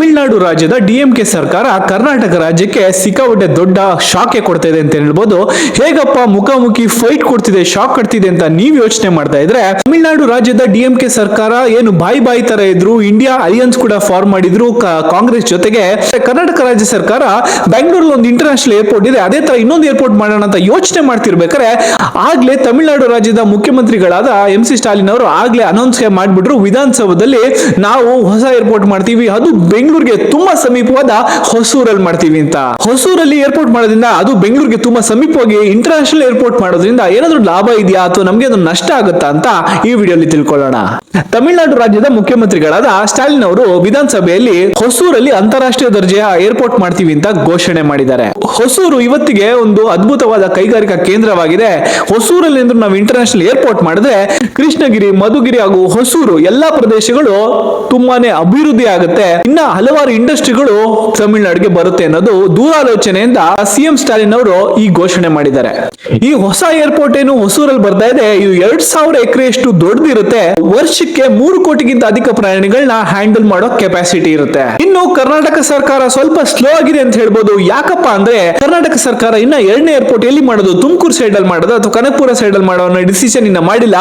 ತಮಿಳುನಾಡು ರಾಜ್ಯದ ಡಿಎಂಕೆ ಸರ್ಕಾರ ಕರ್ನಾಟಕ ರಾಜ್ಯಕ್ಕೆ ಸಿಕ್ಕಾಪಟ್ಟೆ ದೊಡ್ಡ ಶಾಕೆ ಕೊಡ್ತಾ ಇದೆ ಅಂತ ಹೇಳ್ಬೋದು. ಹೇಗಪ್ಪ ಮುಖಾಮುಖಿ ಫೈಟ್ ಕೊಡ್ತಿದೆ, ಶಾಕ್ ಕೊಡ್ತಿದೆ ಅಂತ ನೀವು ಯೋಚನೆ ಮಾಡ್ತಾ ಇದ್ರೆ, ತಮಿಳುನಾಡು ರಾಜ್ಯದ ಡಿಎಂಕೆ ಸರ್ಕಾರ ಏನು ಬಾಯಿ ಬಾಯಿ ತರ ಇದ್ರು, ಇಂಡಿಯಾ ಅಲಿಯನ್ಸ್ ಕೂಡ ಫಾರ್ಮ್ ಮಾಡಿದ್ರು ಕಾಂಗ್ರೆಸ್ ಜೊತೆಗೆ ಕರ್ನಾಟಕ ರಾಜ್ಯ ಸರ್ಕಾರ ಬೆಂಗಳೂರಲ್ಲಿ ಒಂದು ಇಂಟರ್ನ್ಯಾಷನಲ್ ಏರ್ಪೋರ್ಟ್ ಇದೆ, ಅದೇ ತರ ಇನ್ನೊಂದು ಏರ್ಪೋರ್ಟ್ ಮಾಡೋಣ ಅಂತ ಯೋಚನೆ ಮಾಡ್ತಿರ್ಬೇಕಾದ್ರೆ, ಆಗ್ಲೇ ತಮಿಳುನಾಡು ರಾಜ್ಯದ ಮುಖ್ಯಮಂತ್ರಿಗಳಾದ ಎಂ ಸಿ ಸ್ಟಾಲಿನ್ ಅವರು ಆಗ್ಲೇ ಅನೌನ್ಸ್ ಮಾಡ್ಬಿಟ್ರು. ವಿಧಾನಸೌಧದಲ್ಲಿ ನಾವು ಹೊಸ ಏರ್ಪೋರ್ಟ್ ಮಾಡ್ತೀವಿ, ಅದು ಬೆಂಗಳೂರಿಗೆ ತುಂಬಾ ಸಮೀಪವಾದ ಹೊಸೂರಲ್ಲಿ ಮಾಡ್ತೀವಿ ಅಂತ. ಹೊಸೂರಲ್ಲಿ ಏರ್ಪೋರ್ಟ್ ಮಾಡೋದ್ರಿಂದ ಅದು ಬೆಂಗಳೂರಿಗೆ ತುಂಬಾ ಸಮೀಪವಾಗಿ ಇಂಟರ್ನ್ಯಾಷನಲ್ ಏರ್ಪೋರ್ಟ್ ಮಾಡೋದ್ರಿಂದ ಏನಾದ್ರೂ ಲಾಭ ಇದೆಯಾ ಅಥವಾ ನಮ್ಗೆ ಅದು ನಷ್ಟ ಆಗುತ್ತಾ ಅಂತ ಈ ವಿಡಿಯೋಲಿ ತಿಳ್ಕೊಳ್ಳೋಣ. ತಮಿಳುನಾಡು ರಾಜ್ಯದ ಮುಖ್ಯಮಂತ್ರಿಗಳಾದ ಸ್ಟಾಲಿನ್ ಅವರು ವಿಧಾನಸಭೆಯಲ್ಲಿ ಹೊಸೂರಲ್ಲಿ ಅಂತಾರಾಷ್ಟ್ರೀಯ ದರ್ಜೆಯ ಏರ್ಪೋರ್ಟ್ ಮಾಡ್ತೀವಿ ಅಂತ ಘೋಷಣೆ ಮಾಡಿದ್ದಾರೆ. ಹೊಸೂರು ಇವತ್ತಿಗೆ ಒಂದು ಅದ್ಭುತವಾದ ಕೈಗಾರಿಕಾ ಕೇಂದ್ರವಾಗಿದೆ. ಹೊಸೂರಲ್ಲಿ ನಾವು ಇಂಟರ್ನ್ಯಾಷನಲ್ ಏರ್ಪೋರ್ಟ್ ಮಾಡಿದ್ರೆ ಕೃಷ್ಣಗಿರಿ, ಮಧುಗಿರಿ ಹಾಗೂ ಹೊಸೂರು ಎಲ್ಲಾ ಪ್ರದೇಶಗಳು ತುಂಬಾನೇ ಅಭಿವೃದ್ಧಿ ಆಗುತ್ತೆ. ಇನ್ನ ಹಲವಾರು ಇಂಡಸ್ಟ್ರಿಗಳು ತಮಿಳುನಾಡಿಗೆ ಬರುತ್ತೆ ಅನ್ನೋದು ದೂರಾಲೋಚನೆಯಿಂದ ಸಿಎಂ ಸ್ಟಾಲಿನ್ ಅವರು ಈ ಘೋಷಣೆ ಮಾಡಿದ್ದಾರೆ. ಈ ಹೊಸ ಏರ್ಪೋರ್ಟ್ ಏನು ಹೊಸೂರಲ್ಲಿ ಬರ್ತಾ ಇದೆ, ಇದು ಎರಡ್ ಸಾವಿರ ಎಕರೆಯಷ್ಟು ದೊಡ್ಡದಿರುತ್ತೆ. ವರ್ಷಕ್ಕೆ ಮೂರು ಕೋಟಿಗಿಂತ ಅಧಿಕ ಪ್ರಯಾಣಿಗಳನ್ನ ಹ್ಯಾಂಡಲ್ ಮಾಡೋ ಕೆಪಾಸಿಟಿ ಇರುತ್ತೆ. ಇನ್ನು ಕರ್ನಾಟಕ ಸರ್ಕಾರ ಸ್ವಲ್ಪ ಸ್ಲೋ ಆಗಿದೆ ಅಂತ ಹೇಳ್ಬೋದು. ಯಾಕಪ್ಪ ಅಂದ್ರೆ ಕರ್ನಾಟಕ ಸರ್ಕಾರ ಇನ್ನ ಎರಡನೇ ಏರ್ಪೋರ್ಟ್ ಎಲ್ಲಿ ಮಾಡೋದು? ತುಮಕೂರು ಸೈಡ್ ಅಲ್ಲಿ ಮಾಡೋದು ಅಥವಾ ಕನಕಪುರ ಸೈಡ್ ಅಲ್ಲಿ ಮಾಡೋ ಅನ್ನೋ ಡಿಸಿಷನ್ ಇನ್ನ ಮಾಡಿಲ್ಲ.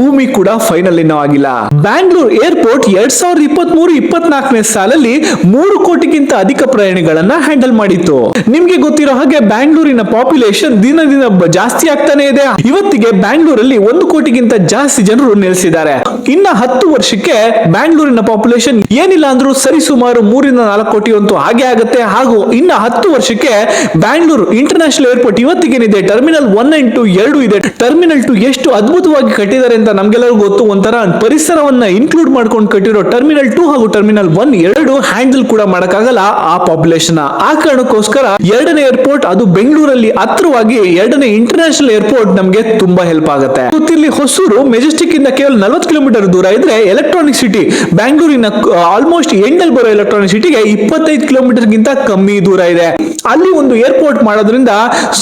ಭೂಮಿ ಕೂಡ ಫೈನಲ್ ಇನ್ನೂ ಆಗಿಲ್ಲ. ಬ್ಯಾಂಗ್ಳೂರ್ ಏರ್ಪೋರ್ಟ್ ಎರಡ್ ಸಾವಿರದ ಇಪ್ಪತ್ತ್ ಮೂರು ಸಾಲಲ್ಲಿ ಮೂರು ಕೋಟಿಗಿಂತ ಅಧಿಕ ಪ್ರಯಾಣಿಗಳನ್ನ ಹ್ಯಾಂಡಲ್ ಮಾಡಿತ್ತು. ನಿಮ್ಗೆ ಗೊತ್ತಿರೋ ಹಾಗೆ ಬ್ಯಾಂಗ್ಳೂರಿನ ಪಾಪ್ಯುಲೇಷನ್ ದಿನ ದಿನ ಜಾಸ್ತಿ ಆಗ್ತಾನೆ ಇದೆ. ಇವತ್ತಿಗೆ ಬ್ಯಾಂಗ್ಳೂರಲ್ಲಿ ಒಂದು ಕೋಟಿಗಿಂತ ಜಾಸ್ತಿ ಜನರು ನೆಲೆಸಿದ್ದಾರೆ. ಇನ್ನ ಹತ್ತು ವರ್ಷಕ್ಕೆ ಬ್ಯಾಂಗ್ಳೂರಿನ ಪಾಪ್ಯುಲೇಷನ್ ಏನಿಲ್ಲ ಅಂದ್ರೂ ಸರಿ ಸುಮಾರು ಮೂರಿಂದ ನಾಲ್ಕು ಕೋಟಿ ಅಂತೂ ಹಾಗೆ ಆಗುತ್ತೆ. ಹಾಗೂ ಇನ್ನ ಹತ್ತು ವರ್ಷಕ್ಕೆ ಬ್ಯಾಂಗ್ಳೂರು ಇಂಟರ್ನ್ಯಾಷನಲ್ ಏರ್ಪೋರ್ಟ್ ಇವತ್ತಿಗೇನಿದೆ ಟರ್ಮಿನಲ್ ಒನ್ ಅಂಡ್ ಟು ಎರಡು ಇದೆ. ಟರ್ಮಿನಲ್ ಟು ಎಷ್ಟು ಅದ್ಭುತವಾಗಿ ಕಟ್ಟಿದ್ದಾರೆ ಅಂತ ನಮ್ಗೆಲ್ಲರಿಗೂ ಗೊತ್ತು. ಒಂಥರ ಪರಿಸರವನ್ನ ಇನ್ಕ್ಲೂಡ್ ಮಾಡ್ಕೊಂಡು ಕಟ್ಟಿರೋ ಟರ್ಮಿನಲ್ ಟು ಹಾಗೂ ಟರ್ಮಿನಲ್ ಒನ್ ಎರಡು ಹ್ಯಾಂಡಲ್ ಕೂಡ ಮಾಡೋಕ್ಕಾಗಲ್ಲ ಆ ಪಾಪ್ಯುಲೇಷನ್ ಆ ಕಾರಣಕ್ಕೋಸ್ಕರ ಎರಡನೇ ಏರ್ಪೋರ್ಟ್ ಅದು ಬೆಂಗಳೂರಲ್ಲಿ ಹತ್ರವಾಗಿ ಎರಡನೇ ಇಂಟರ್ನ್ಯಾಷನಲ್ ಏರ್ಪೋರ್ಟ್ ನಮಗೆ ತುಂಬಾ ಹೆಲ್ಪ್ ಆಗುತ್ತೆ. ಇಲ್ಲಿ ಹೊಸೂರು ಮೆಜೆಸ್ಟಿಕ್ ಇಂದ ಕೇವಲ ನಲವತ್ತು ಕಿಲೋಮೀಟರ್ ದೂರ ಇದ್ರೆ ಎಲೆಕ್ಟ್ರಾನಿಕ್ ಸಿಟಿ ಬ್ಯಾಂಗ್ಳೂರಿನ ಆಲ್ಮೋಸ್ಟ್ ಎಂಡಲ್ ಬರೋ ಎಲೆಕ್ಟ್ರಾನಿಕ್ ಸಿಟಿಗೆ ಇಪ್ಪತ್ತೈದು ಕಿಲೋಮೀಟರ್ ಗಿಂತ ಕಮ್ಮಿ ದೂರ ಇದೆ. ಅಲ್ಲಿ ಒಂದು ಏರ್ಪೋರ್ಟ್ ಮಾಡೋದ್ರಿಂದ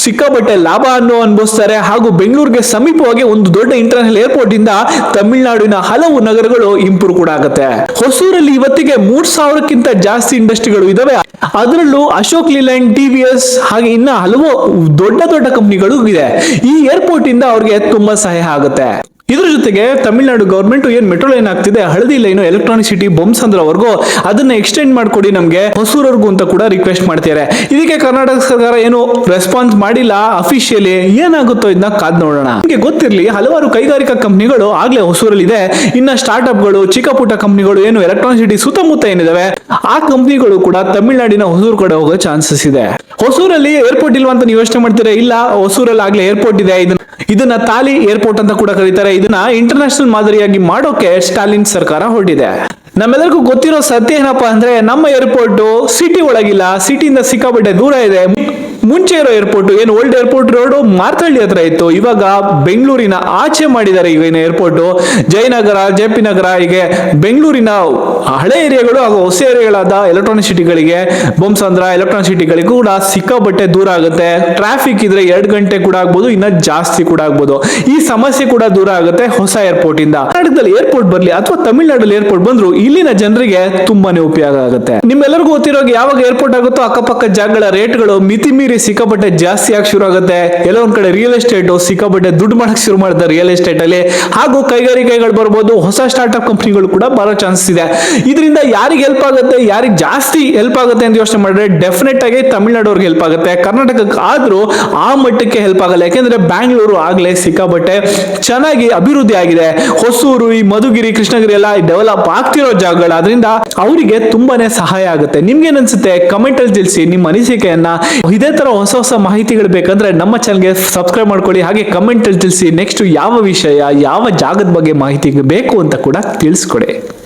ಸಿಕ್ಕಾಪಟ್ಟೆ ಲಾಭ ಅನ್ನೋ ಅನುಭವಿಸ್ತಾರೆ. ಹಾಗೂ ಬೆಂಗಳೂರಿಗೆ ಸಮೀಪವಾಗಿ ಒಂದು ದೊಡ್ಡ ಇಂಟರ್ನಲ್ ಏರ್ಪೋರ್ಟ್ ಇಂದ ತಮಿಳುನಾಡಿನ ಹಲವು ನಗರಗಳು ಇಂಪ್ರೂವ್ ಕೂಡ ಆಗುತ್ತೆ. ಹೊಸೂರಲ್ಲಿ ಇವತ್ತಿಗೆ ಮೂರ್ ಸಾವಿರಕ್ಕಿಂತ ಜಾಸ್ತಿ ಇಂಡಸ್ಟ್ರಿಗಳು ಇದಾವೆ. ಅದರಲ್ಲೂ ಅಶೋಕ್ ಲಿಲ್ಯಾಂಡ್ ಟಿವಿಎಸ್ ಹಾಗೆ ಇನ್ನ ಹಲವು ದೊಡ್ಡ ದೊಡ್ಡ ಕಂಪನಿಗಳು ಇದೆ. ಈ ಏರ್ಪೋರ್ಟ್ ಇಂದ ಅವ್ರಿಗೆ ತುಂಬಾ ಸಹಾಯ ಆಗುತ್ತೆ. ಇದ್ರ ಜೊತೆಗೆ ತಮಿಳುನಾಡು ಗವರ್ಮೆಂಟ್ ಏನ್ ಮೆಟ್ರೋ ಲೈನ್ ಆಗ್ತಿದೆ, ಹಳದಿ ಲೈನ್ ಎಲೆಕ್ಟ್ರಾನಿಕ್ ಸಿಟಿ ಬೊಮ್ಸಂದ್ರವರೆಗೂ ಅದನ್ನ ಎಕ್ಸ್ಟೆಂಡ್ ಮಾಡ್ಕೊಡಿ ನಮಗೆ, ಹೊಸೂರವರೆಗೂ ಅಂತ ಕೂಡ ರಿಕ್ವೆಸ್ಟ್ ಮಾಡ್ತಿದ್ದಾರೆ. ಇದಕ್ಕೆ ಕರ್ನಾಟಕ ಸರ್ಕಾರ ಏನು ರೆಸ್ಪಾನ್ಸ್ ಮಾಡಿಲ್ಲ ಅಫಿಷಿಯಲಿ ಏನಾಗುತ್ತೋ ಇದನ್ನ ಕಾದ್ ನೋಡೋಣ. ನಿಮಗೆ ಗೊತ್ತಿರಲಿ, ಹಲವಾರು ಕೈಗಾರಿಕಾ ಕಂಪ್ನಿಗಳು ಆಗ್ಲೇ ಹೊಸೂರಲ್ಲಿ ಇದೆ ಇನ್ನ ಸ್ಟಾರ್ಟ್ಅಪ್ಗಳು ಚಿಕ್ಕ ಪುಟ್ಟ ಕಂಪ್ನಿಗಳು, ಏನು ಎಲೆಕ್ಟ್ರಾನಿಕ್ ಸಿಟಿ ಸುತ್ತಮುತ್ತ ಏನಿದಾವೆ, ಆ ಕಂಪ್ನಿಗಳು ಕೂಡ ತಮಿಳುನಾಡಿನ ಹೊಸೂರು ಕಡೆ ಹೋಗೋ ಚಾನ್ಸಸ್ ಇದೆ. ಹೊಸೂರಲ್ಲಿ ಏರ್ಪೋರ್ಟ್ ಇಲ್ವಾ ಅಂತ ನೀವು ಯೋಚನೆ ಮಾಡ್ತೀರಾ? ಇಲ್ಲ, ಹೊಸೂರಲ್ಲಿ ಆಗ್ಲೇ ಏರ್ಪೋರ್ಟ್ ಇದೆ, ಇದನ್ನ ಇದನ್ನ ತಾಲಿ ಏರ್ಪೋರ್ಟ್ ಅಂತ ಕೂಡ ಕರೀತಾರೆ. ಇದನ್ನ ಇಂಟರ್ನ್ಯಾಷನಲ್ ಮಾದರಿಯಾಗಿ ಮಾಡೋಕೆ ಸ್ಟಾಲಿನ್ ಸರ್ಕಾರ ಹೊರಟಿದೆ. ನಮ್ಮೆಲ್ಲರಿಗೂ ಗೊತ್ತಿರೋ ಸತ್ಯ ಏನಪ್ಪಾ ಅಂದ್ರೆ ನಮ್ಮ ಏರ್ಪೋರ್ಟ್ ಸಿಟಿ ಒಳಗಿಲ್ಲ ಸಿಟಿಯಿಂದ ಸಿಕ್ಕಾಪಟ್ಟೆ ದೂರ ಇದೆ. ಮುಂಚೆ ಇರೋ ಏರ್ಪೋರ್ಟ್ ಏನು ಓಲ್ಡ್ ಏರ್ಪೋರ್ಟ್ ರೋಡ್ ಮಾರ್ತಳ್ಳಿ ಹತ್ರ ಇತ್ತು. ಇವಾಗ ಬೆಂಗಳೂರಿನ ಆಚೆ ಮಾಡಿದ್ದಾರೆ ಈಗ airport Jayanagar J P Nagar ಹೀಗೆ ಬೆಂಗಳೂರಿನ ಹಳೆ ಏರಿಯಾಗಳು ಹಾಗೂ ಹೊಸ ಏರಿಯಾಗಳಾದ ಎಲೆಕ್ಟ್ರಾನಿಕ್ ಸಿಟಿಗಳಿಗೆ ಬೊಮ್ಸಂದ್ರ ಎಲೆಕ್ಟ್ರಾನಿಕ್ ಸಿಟಿಗಳಿಗೂ ಕೂಡ ಸಿಕ್ಕಾಬಟ್ಟೆ ದೂರ ಆಗುತ್ತೆ. ಟ್ರಾಫಿಕ್ ಇದ್ರೆ ಎರಡು ಗಂಟೆ ಕೂಡ ಆಗ್ಬೋದು, ಇನ್ನ ಜಾಸ್ತಿ ಕೂಡ ಆಗ್ಬೋದು. ಈ ಸಮಸ್ಯೆ ಕೂಡ ದೂರ ಆಗುತ್ತೆ ಹೊಸ ಏರ್ಪೋರ್ಟ್ ಇಂದ. ಕರ್ನಾಟಕದಲ್ಲಿ ಏರ್ಪೋರ್ಟ್ ಬರಲಿ ಅಥವಾ ತಮಿಳುನಾಡಲ್ಲಿ ಏರ್ಪೋರ್ಟ್ ಬಂದ್ರು ಇಲ್ಲಿನ ಜನರಿಗೆ ತುಂಬಾನೇ ಉಪಯೋಗ ಆಗುತ್ತೆ. ನಿಮ್ಮೆಲ್ಲರಿಗೂ ಗೊತ್ತಿರೋ ಯಾವಾಗ ಏರ್ಪೋರ್ಟ್ ಆಗುತ್ತೋ ಅಕ್ಕಪಕ್ಕ ಜಾಗಗಳ ರೇಟ್ಗಳು ಮಿತಿ ಮೀರಿ ಸಿಕ್ಕಾಪಟ್ಟೆ ಜಾಸ್ತಿ ಆಗಿ ಶುರು ಆಗುತ್ತೆ ಎಲ್ಲೋ ಒಂದ್ ಕಡೆ ರಿಯಲ್ ಎಸ್ಟೇಟ್ ಸಿಕ್ಕಾಪಟ್ಟೆ ದುಡ್ಡು ಮಾಡಕ್ ಶುರು ಮಾಡ್ತಾರೆ ರಿಯಲ್ ಎಸ್ಟೇಟ್ ಅಲ್ಲಿ. ಹಾಗೂ ಕೈಗಾರಿಕೆಗಳು ಬರ್ಬೋದು, ಹೊಸ ಸ್ಟಾರ್ಟ್ಅಪ್ ಕಂಪನಿಗಳು ಕೂಡ ಬರೋ ಚಾನ್ಸಸ್ ಇದೆ. ಇದರಿಂದ ಯಾರಿಗೆ ಹೆಲ್ಪ್ ಆಗುತ್ತೆ, ಯಾರಿಗೆ ಜಾಸ್ತಿ ಹೆಲ್ಪ್ ಆಗುತ್ತೆ ಅಂತ ಯೋಚನೆ ಮಾಡಿದ್ರೆ ಡೆಫಿನೆಟ್ ಆಗಿ ತಮಿಳ್ನಾಡು ಅವ್ರಿಗೆ ಹೆಲ್ಪ್ ಆಗುತ್ತೆ. ಕರ್ನಾಟಕಕ್ಕೆ ಆದ್ರೂ ಆ ಮಟ್ಟಕ್ಕೆ ಹೆಲ್ಪ್ ಆಗಲ್ಲ. ಯಾಕೆಂದ್ರೆ ಬ್ಯಾಂಗ್ಳೂರು ಆಗ್ಲೇ ಸಿಕ್ಕಾಪಟ್ಟೆ ಚೆನ್ನಾಗಿ ಅಭಿವೃದ್ಧಿ ಆಗಿದೆ. ಹೊಸೂರು, ಈ ಮಧುಗಿರಿ, ಕೃಷ್ಣಗಿರಿ ಎಲ್ಲ ಡೆವಲಪ್ ಆಗ್ತಿರೋ ಜಾಗಗಳು ಅದರಿಂದ ಅವರಿಗೆ ತುಂಬಾನೇ ಸಹಾಯ ಆಗುತ್ತೆ. ನಿಮ್ಗೆ ಅನ್ಸುತ್ತೆ? ಕಮೆಂಟ್ ಅಲ್ಲಿ ತಿಳಿಸಿ ನಿಮ್ಮ ಅನಿಸಿಕೆಯನ್ನ. ಇದೇ ತರ ಹೊಸ ಹೊಸ ಮಾಹಿತಿಗಳು ಬೇಕಂದ್ರೆ ನಮ್ಮ ಚಾನಲ್ಗೆ ಸಬ್ಸ್ಕ್ರೈಬ್ ಮಾಡ್ಕೊಳ್ಳಿ. ಹಾಗೆ ಕಮೆಂಟ್ ಅಲ್ಲಿ ತಿಳಿಸಿ ನೆಕ್ಸ್ಟ್ ಯಾವ ವಿಷಯ, ಯಾವ ಜಾಗದ ಬಗ್ಗೆ ಮಾಹಿತಿ ಬೇಕು ಅಂತ ಕೂಡ ತಿಳಿಸ್ಕೊಡಿ.